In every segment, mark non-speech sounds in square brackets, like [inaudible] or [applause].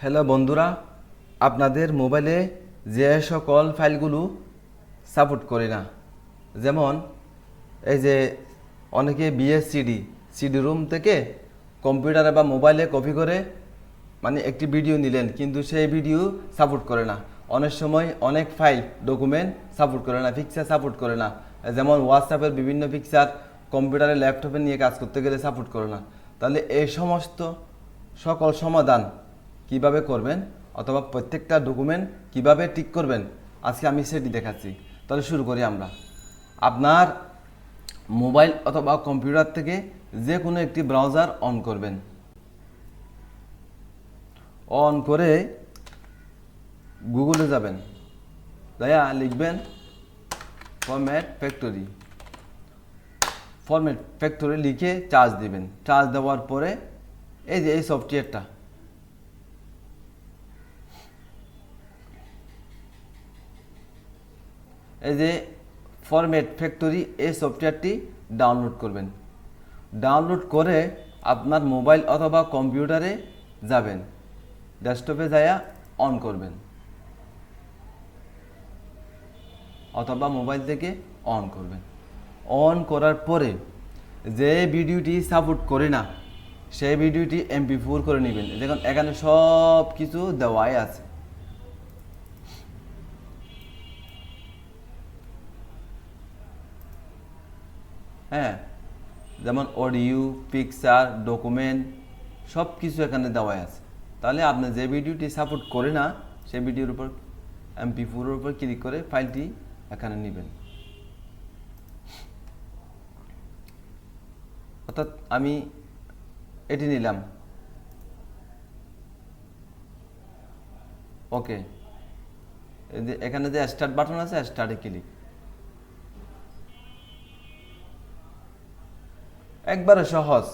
Hello বন্ধুরা, আপনাদের মোবাইলে যে সকল ফাইলগুলো সাপোর্ট করে না, যেমন এই যে অনেকে বিএসসিডি সিডি রুম থেকে কম্পিউটারে বা মোবাইলে কপি করে মানে একটি ভিডিও নিলেন, কিন্তু সেই ভিডিও সাপোর্ট করে না। অনেক সময় অনেক ফাইল, ডকুমেন্ট সাপোর্ট করে না পিকচার সাপোর্ট করে না। যেমন হোয়াটসঅ্যাপের বিভিন্ন পিকচার কম্পিউটারে ল্যাপটপে নিয়ে কাজ করতে গেলে সাপোর্ট করে না। তাহলে এই সমস্ত সকল সমাধান কীভাবে করবেন অথবা প্রত্যেকটা ডকুমেন্ট কীভাবে ঠিক করবেন, আজকে আমি সেটি দেখাচ্ছি। তাহলে শুরু করি আমরা। আপনার মোবাইল অথবা কম্পিউটার থেকে যে কোনো একটি ব্রাউজার অন করবেন। অন করে গুগলে যাবেন। দয়া লিখবেন ফরম্যাট ফ্যাক্টরি ফরম্যাট ফ্যাক্টরি লিখে চার্জ দিবেন। চার্জ দেওয়ার পরে এই যে এই সফটওয়্যারটা এই যে ফরম্যাট ফ্যাক্টরি এই সফটওয়্যারটি ডাউনলোড করবেন। ডাউনলোড করে আপনার মোবাইল অথবা কম্পিউটারে যাবেন। ডেস্কটপে যায়া অন করবেন। অথবা মোবাইল থেকে অন করবেন। অন করার পরে যে ভিডিওটি সাপোর্ট করে না, সেই ভিডিওটি এমপি ফোর করে নেবেন। দেখুন, এখানে সব কিছু দেওয়াই আছে। হ্যাঁ যেমন অডিও পিকচার ডকুমেন্ট সব কিছু এখানে দেওয়াই আছে। তাহলে আপনি যে ভিডিওটি সাপোর্ট করে না, সেই ভিডিওর উপর এমপি ফোরের উপর ক্লিক করে ফাইলটি এখানে নেবেন। অর্থাৎ আমি এটি নিলাম। ওকে এখানে যে স্টার্ট বাটন আছে স্টার্টে ক্লিক একবারে সহজ।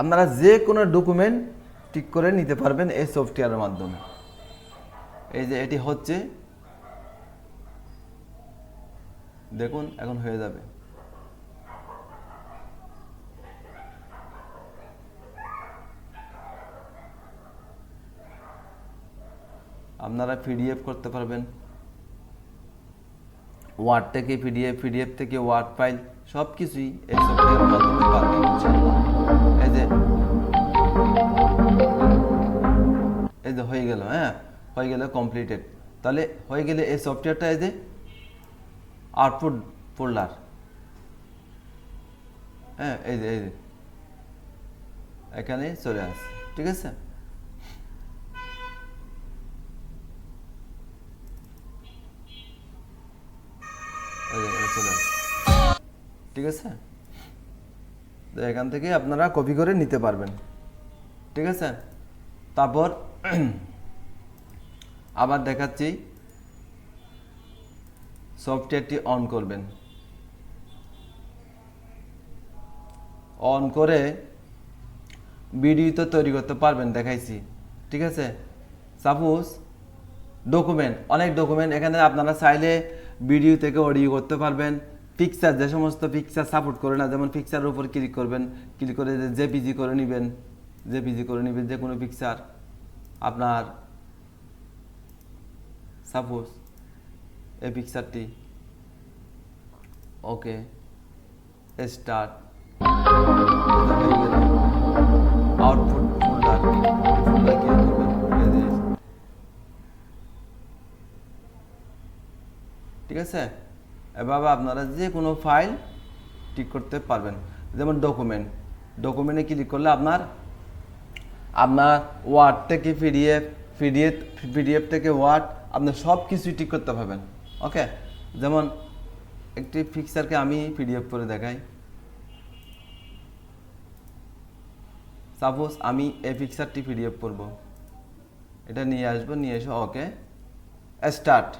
আপনারা যে কোনো ডকুমেন্ট ঠিক করে নিতে পারবেন এই সফটওয়্যারের মাধ্যমে। এই যে এটি হচ্ছে, দেখুন, এখন হয়ে যাবে। আপনারা পিডিএফ করতে পারবেন। ওয়ার্ড থেকে পিডিএফ পিডিএফ থেকে ওয়ার্ড ফাইল সব কিছুই এই মাধ্যমে ইনশাআল্লাহ। এই যে এই যে হয়ে গেল হ্যাঁ? হয়ে গেল কমপ্লিটেড তাহলে হয়ে গেলে এই সফটওয়্যারটা এই যে আউটপুট ফোল্ডার হ্যাঁ এই যে এই যে। এখানে চলে আসে ঠিক আছে? চলে ঠিক আছে? তো এখান থেকে আপনারা কপি করে নিতে পারবেন। ঠিক আছে? তারপর [clears throat] আবার দেখাচ্ছি সফটওয়্যারটি অন করবেন। অন করে ভিডিও তো তৈরি করতে পারবেন, দেখাইছি। ঠিক আছে? সাপোজ ডকুমেন্ট অনেক ডকুমেন্ট এখানে আপনারা চাইলে ভিডিও থেকে অডিও করতে পারবেন। পিকচার যে সমস্ত পিকচার সাপোর্ট করে না, যেমন পিকচারের উপর ক্লিক করবেন ক্লিক করে জেপিজি করে নেবেন জেপিজি করে নেবেন যে কোনো পিকচার আপনার সাপোজ এই পিকচারটি ওকে স্টার্ট ঠিক আছে? এভাবে আপনারা যে কোনো ফাইল ঠিক করতে পারবেন। যেমন ডকুমেন্ট ডকুমেন্টে ক্লিক করলে আপনার আপনার ওয়ার্ড থেকে পিডিএফ পিডিএফ পিডিএফ থেকে ওয়ার্ড আপনি সব কিছুই ঠিক করতে পারবেন। ওকে যেমন একটি পিকচারকে আমি পিডিএফ করে দেখাই। সাপোজ আমি এই পিকচারটি পিডিএফ করব। এটা নিয়ে আসব, নিয়ে এসে ওকে স্টার্ট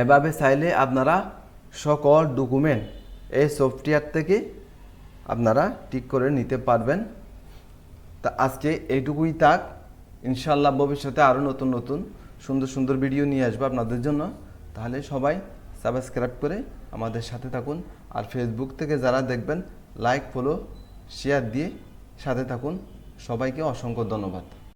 এভাবে চাইলে আপনারা সকল ডকুমেন্ট এই সফটওয়্যার থেকে আপনারা ঠিক করে নিতে পারবেন। তা আজকে এইটুকুই থাক। ইনশাল্লাহ ভবিষ্যতে আরও নতুন নতুন সুন্দর সুন্দর ভিডিও নিয়ে আসব আপনাদের জন্য। তাহলে সবাই সাবস্ক্রাইব করে আমাদের সাথে থাকুন। আর ফেসবুক থেকে যারা দেখবেন লাইক ফলো শেয়ার দিয়ে সাথে থাকুন। সবাইকে অসংখ্য ধন্যবাদ।